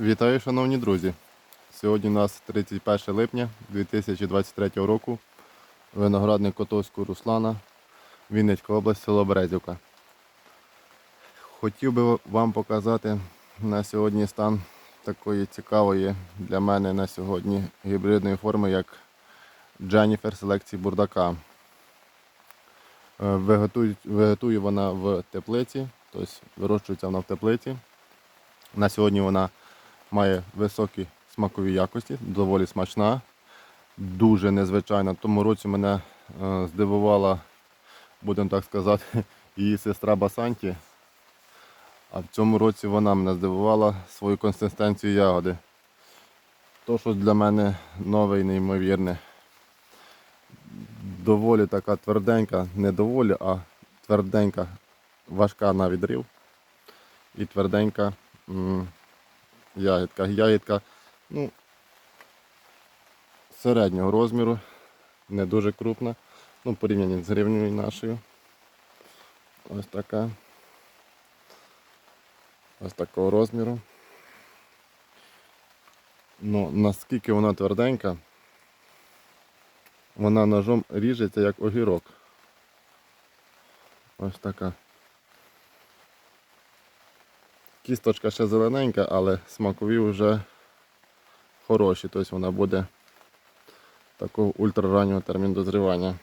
Вітаю, шановні друзі! Сьогодні у нас 31 липня 2023 року. Виноградник Котовського Руслана, Вінницька область, село Березівка. Хотів би вам показати на сьогодні стан такої цікавої для мене на сьогодні гібридної форми, як Дженніфер селекції бурдака. Е, Вегетує, вегетує вона в теплиці, тобто вирощується вона в теплиці. На сьогодні вона має високі смакові якості, доволі смачна, дуже незвичайна. Тому році мене е, здивувала, будемо так сказати, її сестра Басанті. А в цьому році вона мене здивувала свою консистенцію ягоди. То, що для мене нове і неймовірне. Доволі така тверденька, не доволі, а тверденька, важка на відрив. І тверденька ягідка. Ягідка ну, середнього розміру, не дуже крупна. Ну, порівняно з гривнею нашою. Ось така. Ось такого розміру. Ну, наскільки вона тверденька, вона ножом ріжеться як огірок. Ось така. Кісточка ще зелененька, але смакові вже хороші. Тобто вона буде такого ультрараннього терміну дозрівання.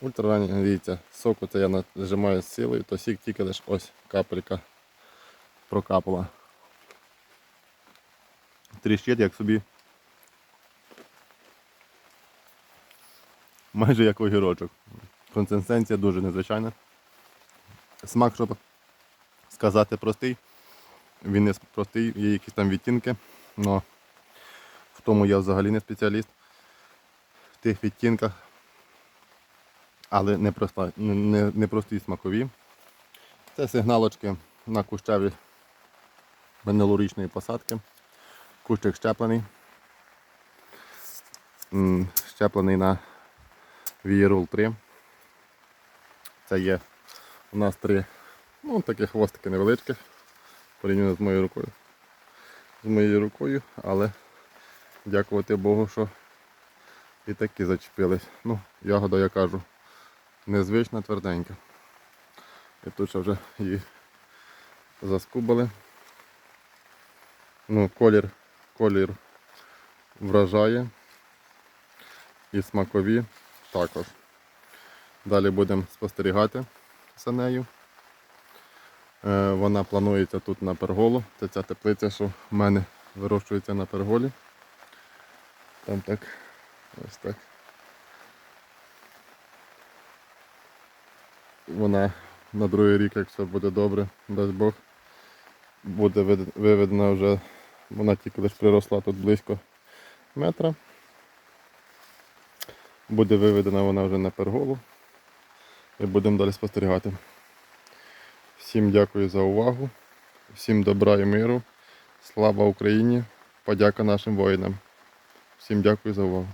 Ультраранній, дивіться, соку це я нажимаю з силою, то сік тільки лише ось капелька прокапала. Тріщить як собі. Майже як огірочок. Консистенція дуже незвичайна. Смак, щоб сказати простий. Він не простий, є якісь там відтінки, але в тому я взагалі не спеціаліст. В тих відтінках, але не, проста, не, не, прості смакові. Це сигналочки на кущеві минулорічної посадки. Кущик щеплений. Щеплений на Вієрул 3. Це є у нас три Ну, такі хвостики невеличкі, порівняно з моєю рукою. З моєю рукою, але дякувати Богу, що і такі зачепились. Ну, ягода, я кажу, незвична, тверденька. І тут ще вже її заскубали. Ну, колір, колір вражає. І смакові також. Далі будемо спостерігати за нею. Е, Вона планується тут на перголу. Це ця теплиця, що в мене вирощується на перголі. Там так, ось так. Вона на другий рік, як все буде добре, дасть Бог, буде виведена вже, вона тільки лише приросла тут близько метра. Буде виведена вона вже на перголу. І будемо далі спостерігати. Всім дякую за увагу. Всім добра і миру. Слава Україні! Подяка нашим воїнам. Всім дякую за увагу.